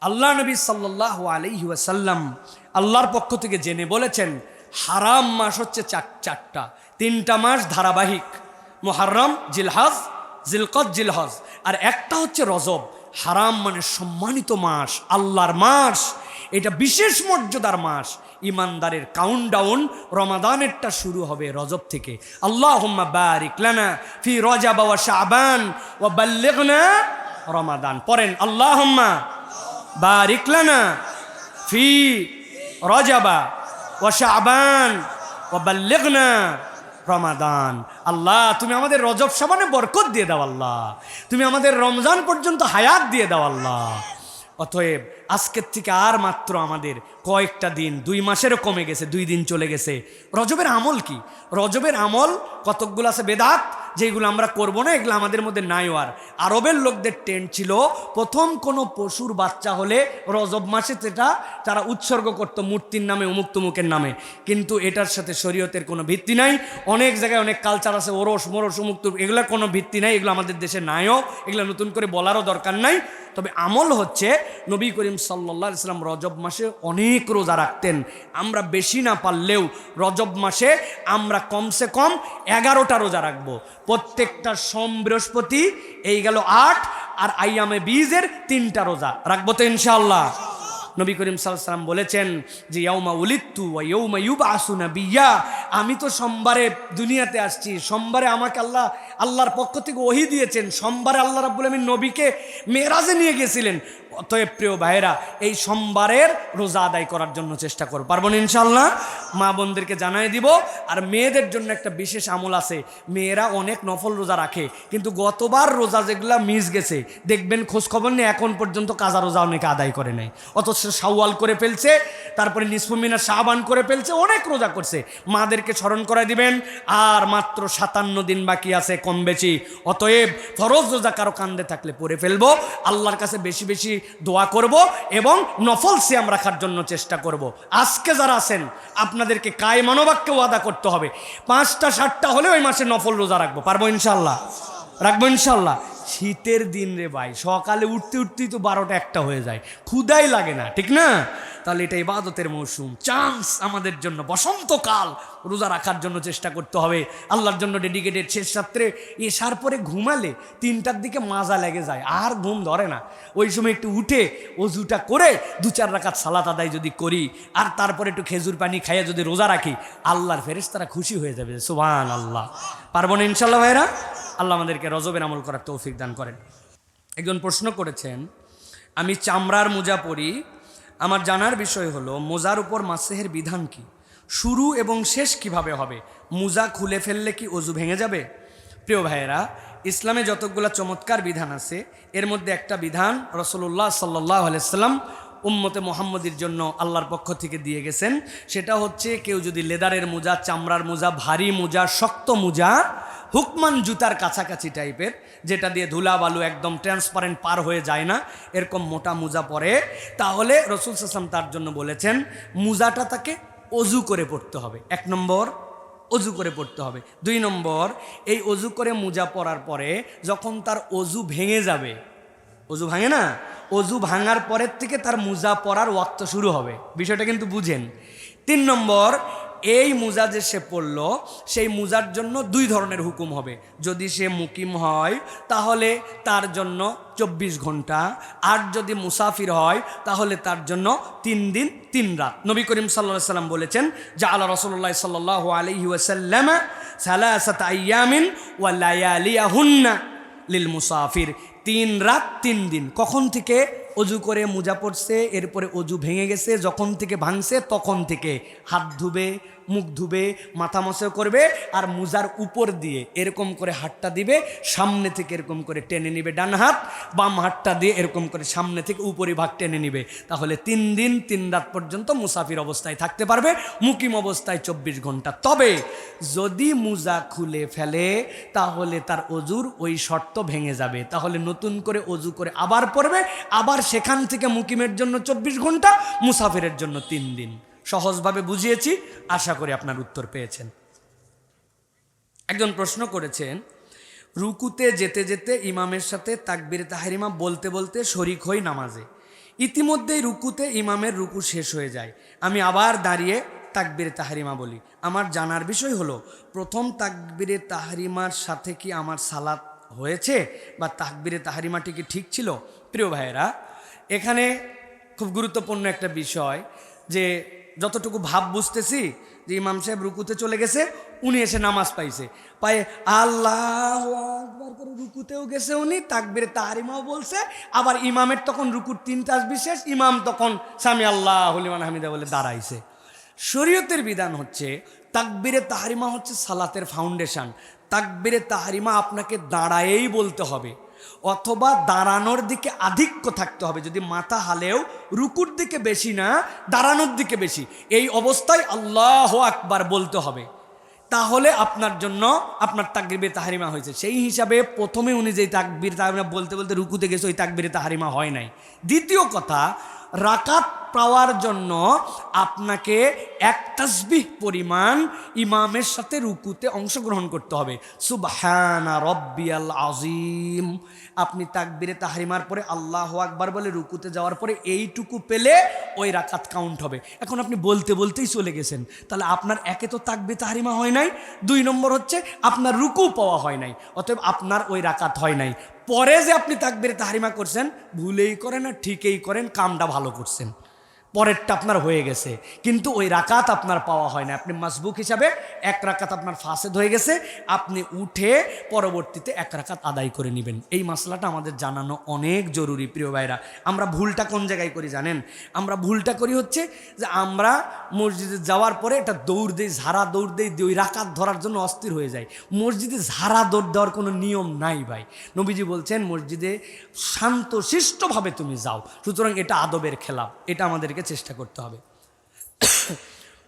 আল্লাহ নবী সাল্লাহ আলহি ওয়াসাল্লাম আল্লাহর পক্ষ থেকে জেনে বলেছেন, হারাম মাস হচ্ছে চার, চারটা। তিনটা মাস ধারাবাহিক। মোহারম জিলহাজ জিলকত জিলহজ। আর একটা হচ্ছে রজব। হারাম মানে সম্মানিত মাস, আল্লাহর মাস। এটা বিশেষ মর্যাদার মাস। ইমানদারের কাউন্টডাউন রমাদানেরটা শুরু হবে রজব থেকে। আল্লাহ বারিক লানা ফি রজা ওয়া শাবান ও বাল্লিগনা রমাদান। পড়েন, আল্লাহুম্মা বারিক লানা ফি রজাবা ও শাবান ও বাল্লিগনা রমাদান। আল্লাহ, তুমি আমাদের রজব সাবানে বরকত দিয়ে দাও আল্লাহ। তুমি আমাদের রমজান পর্যন্ত হায়াত দিয়ে দাও আল্লাহ। অতএব আজকের থেকে আর মাত্র আমাদের কয়েকটা দিন, দুই মাসেরও কমে গেছে, দুই দিন চলে গেছে। রজবের আমল কি? রজবের আমল কতকগুলো আছে? বেদাত যেগুলো আমরা করব না, এগুলো আমাদের মধ্যে নাই আর। আরবের লোকদের টেন্ট ছিল, প্রথম কোনো পশুর বাচ্চা হলে রজব মাসে সেটা তারা উৎসর্গ করত মূর্তির নামে, অমুক তুমুকের নামে। কিন্তু এটার সাথে শরীয়তের কোনো ভিত্তি নাই। অনেক জায়গায় অনেক কালচার আছে, ওরস, মোরস, অমুক তুমুক, এগুলোর কোনো ভিত্তি নাই, এগুলো আমাদের দেশে নাইও, এগুলো নতুন করে বলারও দরকার নাই। তবে আমল হচ্ছে, নবী করিম সাল্লা ইসলাম রজব মাসে অনেক রোজা রাখতেন। আমরা বেশি না পারলেও রজব মাসে আমরা কমসে কম এগারোটা রোজা রাখব। প্রত্যেকটা সোম বৃহস্পতি, এই গেল আট, আর আইয়ামে বীজের তিনটা রোজা। রাখব তো ইনশাল্লাহ নবী করিম সাল্লাম বলেছেন যে ইয়ৌমা উলিত্তু ইয়ৌমা ইউবা আসুনা বিয়া আমি তো সোমবারে দুনিয়াতে আসছি, সোমবারে আমাকে আল্লাহ, আল্লাহর পক্ষ থেকে ওহি দিয়েছেন, সোমবারে আল্লাহ রাব্বুল আমি নবীকে মেয়েরাজে নিয়ে গেছিলেন। অতএব প্রিয় ভাইয়েরা, এই সোমবারের রোজা আদায় করার জন্য চেষ্টা করো। পারব ইনশাল্লাহ মা বোনদেরকে জানাই দিব। আর মেয়েদের জন্য একটা বিশেষ আমল আছে। মেয়েরা অনেক নফল রোজা রাখে। কিন্তু গতবার রোজা যেগুলা মিস গেছে, দেখবেন খোঁজ খবর নেই এখন পর্যন্ত কাজা রোজা অনেকে আদায় করে নেয় অথচ সাওয়াল করে ফেলছে, তারপরে নিসফুমিনা শাহবান করে ফেলছে, অনেক রোজা করছে। মাদেরকে স্মরণ করে দিবেন। আর মাত্র সাতান্ন দিন বাকি আছে কম বেশি অতএব ফরজ রোজা কারও কান্দে থাকলে পড়ে ফেলব। আল্লাহর কাছে বেশি বেশি দোয়া করব এবং নফল সিয়াম রাখার জন্য চেষ্টা করব। আজকে যারা আছেন, আপনাদেরকে কায় মানবাক্যে ওয়াদা করতে হবে। পাঁচটা, সাতটা হলে ওই মাসে নফল রোজা রাখব। পারব ইনশাল্লাহ রাখব ইনশাল্লাহ শীতের দিন রে ভাই, সকালে উঠতে, উঠতেই তো বারোটা, একটা হয়ে যায়। ক্ষুদাই লাগে না, ঠিক না? তাহলে এটা ইবাদতের মৌসুম। চান্স আমাদের জন্য, বসন্তকাল। রোজা রাখার জন্য চেষ্টা করতে হবে। আল্লাহর জন্য ডেডিকেটেড শেষ রাত্রে এসার পরে ঘুমালে তিনটার দিকে মাজা লেগে যায়, আর ঘুম ধরে না। ওই সময় একটু উঠে অজুটা করে দু চার রাখাত সালাত আদায় যদি করি, আর তারপরে একটু খেজুর পানি খাইয়ে যদি রোজা রাখি, আল্লাহর ফেরেস তারা খুশি হয়ে যাবে সুবান আল্লাহ পারব না ইনশাল্লাহ ভাইরা? আল্লাহ আমাদেরকে রজবের আমল করার তৌফিক দান করেন। একজন প্রশ্ন করেছেন, আমি চামড়ার মোজা পরি আমার জানার বিষয় হলো, মোজার উপর মাসেহের বিধান কি? শুরু এবং শেষ কীভাবে হবে? মোজা খুলে ফেললে কি অজু ভেঙে যাবে? প্রিয় ভাইয়েরা, ইসলামে যতগুলো চমৎকার বিধান আছে, এর মধ্যে একটা বিধান রসল্লাহ সাল্লাহ আলাইসাল্লাম উম্মতে মোহাম্মদীর জন্য আল্লাহর পক্ষ থেকে দিয়ে গেছেন। সেটা হচ্ছে, কেউ যদি লেদারের মোজা, চামড়ার মোজা, ভারী মোজা, শক্ত মোজা হুকমান জুতার কাছাকাছি টাইপের, যেটা দিয়ে ধুলা বালু একদম ট্রান্সপারেন্ট পার হয়ে যায় না, এরকম মোটা মোজা পরে। তাহলে রসুল সাসলাম তার জন্য বলেছেন, মোজাটা তাকে অজু করে পড়তে হবে। এক নম্বর, অজু করে পড়তে হবে। দুই নম্বর, এই অজু করে মোজা পরার পরে যখন তার অজু ভেঙে যাবে, অজু ভাঙে না, অজু ভাঙার পরের থেকে তার মোজা পরার ওয়াক্ত শুরু হবে। বিষয়টা কিন্তু বুঝেন। তিন নম্বর এই মুজা যে সে পড়ল, সেই মুজার জন্য দুই ধরনের হুকুম হবে। যদি সে মুকিম হয়, তাহলে তার জন্য চব্বিশ ঘণ্টা। আর যদি মুসাফির হয়, তাহলে তার জন্য তিন দিন, তিন রাত। নবী করিম সাল্লা সাল্লাম বলেছেন যে আল্লাহ রসল্লাহ সাল্লাহ আলহি ওয়াসাল্লাম সালাসাত আয়ামিন লায়ালিয়াহুন্না লিল মুসাফির। তিন রাত, তিন দিন। কখন থেকে? অজু করে মোজা পড়ছে এরপরে অজু ভেঙে গেছে, যখন থেকে ভাঙছে তখন থেকে হাত ধুবে, মুখ ধুবে, মাথা মশা করবে আর মোজার উপর দিয়ে এরকম করে হাতটা দিবে, সামনে থেকে এরকম করে টেনে নিবে ডান হাত, বাম হাতটা দিয়ে এরকম করে সামনে থেকে উপরি ভাগ টেনে নিবে। তাহলে তিন দিন, তিন রাত পর্যন্ত মুসাফির অবস্থায় থাকতে পারবে, মুকিম অবস্থায় চব্বিশ ঘণ্টা। তবে যদি মুজা খুলে ফেলে, তাহলে তার অজুর ওই শর্ত ভেঙে যাবে। তাহলে নতুন করে অজু করে আবার পড়বে আবার সেখান থেকে মুকিমের জন্য চব্বিশ ঘণ্টা, মুসাফিরের জন্য তিন দিন। সহজভাবে বুঝিয়েছি, আশা করি আপনার উত্তর পেয়েছেন। একজন প্রশ্ন করেছেন, রুকুতে যেতে যেতে ইমামের সাথে তাকবির তাহারিমা বলতে বলতে শরিক হই নামাজে। ইতিমধ্যেই রুকুতে ইমামের রুকু শেষ হয়ে যায়। আমি আবার দাঁড়িয়ে তাকবিরে তাহারিমা বলি। আমার জানার বিষয় হলো, প্রথম তাকবিরে তাহারিমার সাথে কি আমার সালাত হয়েছে? বা তাকবিরে তাহারিমাটি কি ঠিক ছিল? প্রিয় ভাইয়েরা এখানে খুব গুরুত্বপূর্ণ একটা বিষয় যে যতটুকু ভাব বুঝতেছি যে ইমাম সাহেব রুকুতে চলে গেছে, উনি এসে নামাজ পাইছে। পায়ে আল্লাহ আকবার করে রুকুতেও গেছে উনি, তাকবিরে তাহারিমাও বলছে, আবার ইমামের তখন রুকুর তিন তাস বিশেষ, ইমাম তখন স্বামী আল্লাহ হলিমান হামিদা বলে দাঁড়াইছে। শরীয়তের বিধান হচ্ছে, তাকবিরে তাহারিমা হচ্ছে সালাতের ফাউন্ডেশন তাকবিরে তাহারিমা আপনাকে দাঁড়ায়েই বলতে হবে। অথবা দাঁড়ানোর দিকে আধিক্য থাকতে হবে। যদি মাথা হালেও রুকুর দিকে বেশি না, দাঁড়ানোর দিকে বেশি, এই অবস্থায় আল্লাহ আকবার বলতে হবে। তাহলে আপনার জন্য আপনার তাকবির তাহারিমা হয়েছে। সেই হিসাবে প্রথমে উনি যেই তাকবির তাহারিমা বলতে বলতে রুকুতে গেছে ওই তাকবির তাহারিমা হয় নাই। দ্বিতীয় কথা, রাকাত পাওয়ার জন্য আপনাকে এক তাসবিহ পরিমাণ ইমামের সাথে রুকুতে অংশগ্রহণ করতে হবে। সুবহানা রব্বিয়াল আজিম আপনি তাকবিরে তাহারিমার পরে আল্লাহ আকবার বলে রুকুতে যাওয়ার পরে এইটুকু পেলে ওই রাকাত কাউন্ট হবে। এখন আপনি বলতে বলতেই চলে গেছেন। তাহলে আপনার একে তো তাকবি তাহারিমা হয় নাই, দুই নম্বর হচ্ছে আপনার রুকু পাওয়া হয় নাই, অতএব আপনার ওই রাকাত হয় নাই। পরে যে আপনি তাকবিরে তাহারিমা করছেন, ভুলেই করেন আর ঠিকই করেন, কামটা ভালো করছেন। পরেরটা আপনার হয়ে গেছে। কিন্তু ওই রাকাত আপনার পাওয়া হয় না। আপনি মাসবুক হিসাবে এক রাকাত আপনার ফাঁসেদ হয়ে গেছে। আপনি উঠে পরবর্তীতে এক রাকাত আদায় করে নেবেন। এই মশলাটা আমাদের জানানো অনেক জরুরি, প্রিয় ভাইরা। আমরা ভুলটা কোন জায়গায় করি জানেন? আমরা ভুলটা করি হচ্ছে যে আমরা মসজিদে যাওয়ার পরে এটা দৌড় দিই, ঝাড়া দৌড় দিই ওই রাকাত ধরার জন্য অস্থির হয়ে যায় মসজিদে ঝাড়া দৌড় দেওয়ার কোনো নিয়ম নাই ভাই। নবীজি বলছেন, মসজিদে শান্তশিষ্টভাবে তুমি যাও। সুতরাং এটা আদবের খেলাফ এটা আমাদেরকে চেষ্টা করতে হবে।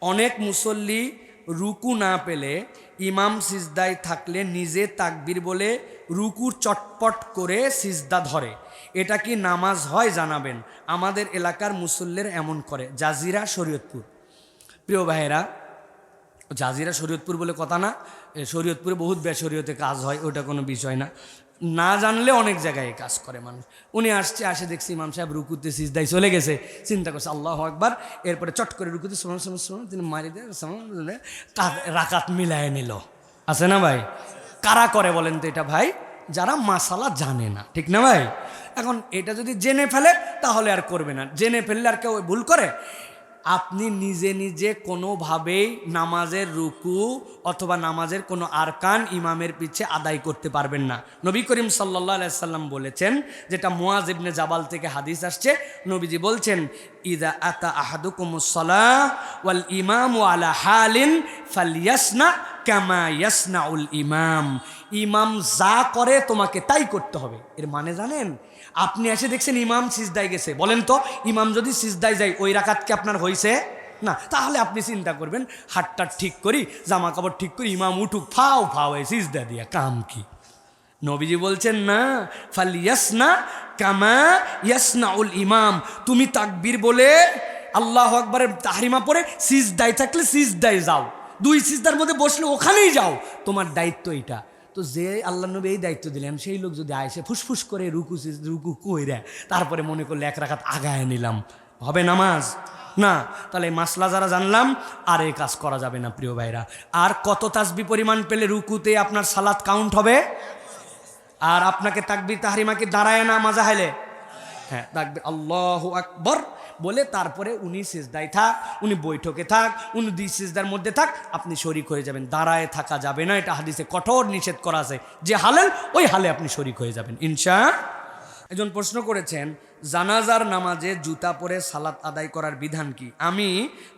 অনেক মুসল্লি রুকু না পেলে ইমাম সিজদায় থাকলে নিজে তাকবির বলে রুকুর চটপট করে সিজদা ধরে। এটা কি নামাজ হয় জানাবেন? আমাদের এলাকার মুসল্লের এমন করে। জাজিরা শরীয়তপুর। প্রিয় ভাইয়েরা, জাজিরা শরীয়তপুর বলে কথা না। শরীয়তপুরে বহুত বেশরীয়তে কাজ হয়, ওটা কোনো বিষয় না। না জানলে অনেক জায়গায় কাজ করে মানুষ। উনি আসছে, আসে দেখছি ইমাম সাহেব রুকুতে সিজদাই চলে গেছে। চিন্তা করছে, আল্লাহ একবার এরপরে চট করে রুকুতে শোনো শোনো শোনো তিনি মারি দিয়ে রাকাত মিলায় নিল। আছে না ভাই? কারা করে বলেন তো এটা ভাই? যারা মাসালা জানে না, ঠিক না ভাই? এখন এটা যদি জেনে ফেলে, তাহলে আর করবে না। জেনে ফেললে আর কেউ ভুল করে? আপনি নিজে নিজে কোনোভাবেই নামাজের রুকু অথবা নামাজের কোনো আরকান ইমামের পিছে আদায় করতে পারবেন না। নবী করিম সাল্লা সাল্লাম বলেছেন, যেটা মোয়াজ ইবনে জাবাল থেকে হাদিস আসছে, নবীজি বলছেন, ইদা আতা আহাদুকুমসাল্লাহ ওয়াল ইমাম ওয়ালা হালিন ফালিয়াসনা কামা ইয়াসনাউল ইমাম। ইমাম যা করে তোমাকে তাই করতে হবে। এর মানে জানেন? আপনি এসে দেখছেন ইমাম সিজদায় গেছে। বলেন তো, ইমাম যদি সিজদায় যায়, ওই রাকাত কি আপনার হয়েছে না, তাহলে আপনি চিন্তা করবেন, হাতটা ঠিক করি জামা কাপড় ঠিক করি, ইমাম উঠুক, ফাও ফাও এ সিজদা দিয়া, কাম কি? নবীজি বলছেন, না, ফাল ইয়াসনা কামা ইয়াসনাউল ইমাম। তুমি তাকবীর বলে, আল্লাহ আকবরের তাহরিমা পরে সিজদায় থাকলে সিজদায় যাও। দুই সিজদার মধ্যে বসলে ওখানেই যাও। তোমার দায়িত্ব এটা তো যে আল্লাহ নবী এই দায়িত্ব দিলেন, সেই লোক যদি আয়সে ফুসফুস করে রুকু রুকু কইরা তারপরে মনে করলে এক রাখাত আগায় নিলাম। হবে নামাজ? না। তাহলে মাসলা যারা জানলাম, আর এই কাজ করা যাবে না প্রিয় ভাইরা। আর কত তাসবি পরিমাণ পেলে রুকুতে আপনার সালাদ কাউন্ট হবে? আর আপনাকে তাকবির তাহারিমাকে দাঁড়ায় না মাজা হাইলে হ্যাঁ তাকবির আল্লাহ আকবর। বলে তারপরে উনি সিজদায় থাক, উনি বৈঠকে থাক, উনি দুই সিজদার মধ্যে থাক, আপনি শরিক হয়ে যাবেন। দাঁড়ায় থাকা যাবে না, এটা হাদিসে কঠোর নিষেধ করা আছে। যে হালেন ওই হালে আপনি শরিক হয়ে যাবেন। ইনশা একজন প্রশ্ন করেছেন, জানাজার নামাজে জুতা পরে সালাত আদায় করার বিধান কি? আমি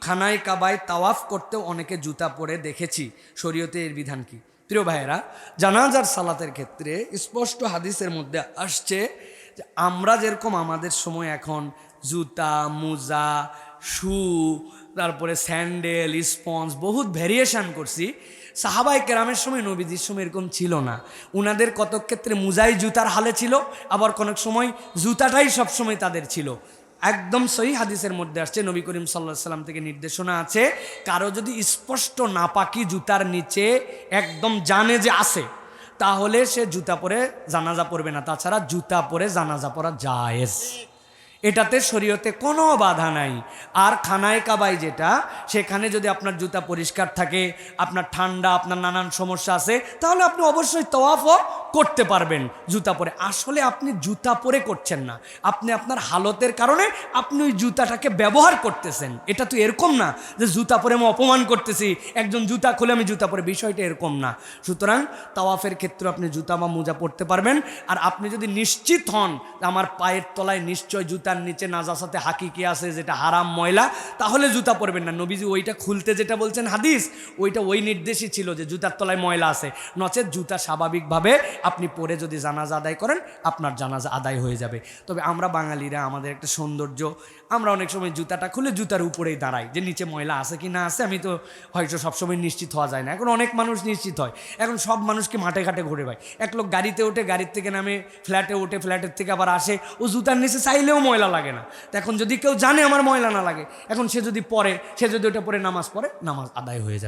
খানায় কাবায় তাওয়াফ করতেও অনেকে জুতা পরে দেখেছি, শরীয়তে এর বিধান কি? প্রিয় ভাইয়েরা, জানাজার সালাতের ক্ষেত্রে স্পষ্ট হাদিসের মধ্যে আসছে যে আমরা যেরকম আমাদের সময় এখন জুতা, মোজা, শু, তারপরে স্যান্ডেল, স্পঞ্জ, বহুত ভ্যারিয়েশন করছি। সাহাবাই কেরামের সময়, নবীজির সময় এরকম ছিল না। উনাদের কত ক্ষেত্রে মুজাই জুতার হালে ছিল, আবার কয়েক সময় জুতাটাই সবসময় তাদের ছিল। একদম সহি হাদিসের মধ্যে আসছে, নবী করিম সাল্লাহ সাল্লাম থেকে নির্দেশনা আছে, কারও যদি স্পষ্ট নাপাকি জুতার নিচে একদম জানে যে আছে, তাহলে সে জুতা পরে জানাজা পরবে না। তাছাড়া জুতা পরে জানাজা পরা জায়েজ। এটাতে শরীয়তে কোনো বাধা নাই। আর খানায় কাবাই যেটা, সেখানে যদি আপনার জুতা পরিষ্কার থাকে, আপনার ঠান্ডা, আপনার নানান সমস্যা আছে, তাহলে আপনি অবশ্যই তওয়াফও করতে পারবেন জুতা পরে। আসলে আপনি জুতা পরে করছেন না। আপনি আপনার হালতের কারণে আপনি ওই জুতাটাকে ব্যবহার করতেছেন। এটা তো এরকম না যে জুতা পরে আমি অপমান করতেছি, একজন জুতা খুলে আমি জুতা পরে, বিষয়টা এরকম না। সুতরাং তাওয়াফের ক্ষেত্রে আপনি জুতা বা মোজা পরতে পারবেন। আর আপনি যদি নিশ্চিত হন আমার পায়ের তলায় নিশ্চয় জুতার নিচে নাজাসাতে হাকিকি আছে, যেটা হারাম ময়লা, তাহলে জুতা পরবেন না। নবীজি ওইটা খুলতে যেটা বলছেন হাদিস, ওইটা ওই নির্দেশই ছিল যে জুতার তলায় ময়লা আছে। নচেত জুতা স্বাভাবিকভাবে আপনি পরে যদি জানাজা আদায় করেন, আপনার জানাজা আদায় হয়ে যাবে। তবে আমরা বাঙালিরা, আমাদের একটা সৌন্দর্য, আমরা অনেক সময় জুতাটা খুলে জুতার উপরেই দাঁড়াই, যে নিচে ময়লা আছে কি না আছে, আমি তো হয়তো সবসময় নিশ্চিত হওয়া যায় না। এখন অনেক মানুষ নিশ্চিত হয়, এখন সব মানুষকে মাঠে ঘাটে ঘুরে ভাই এক লোক গাড়িতে ওঠে, গাড়ির থেকে নামে ফ্ল্যাটে ওঠে, ফ্ল্যাটের থেকে আবার আসে, ও জুতার নিচে চাইলেও ময়লা লাগে না। এখন যদি কেউ জানে আমার ময়লা না লাগে, এখন সে যদি পরে সে যদি ওটা পরে নামাজ পড়ে, নামাজ আদায় হয়ে যাবে।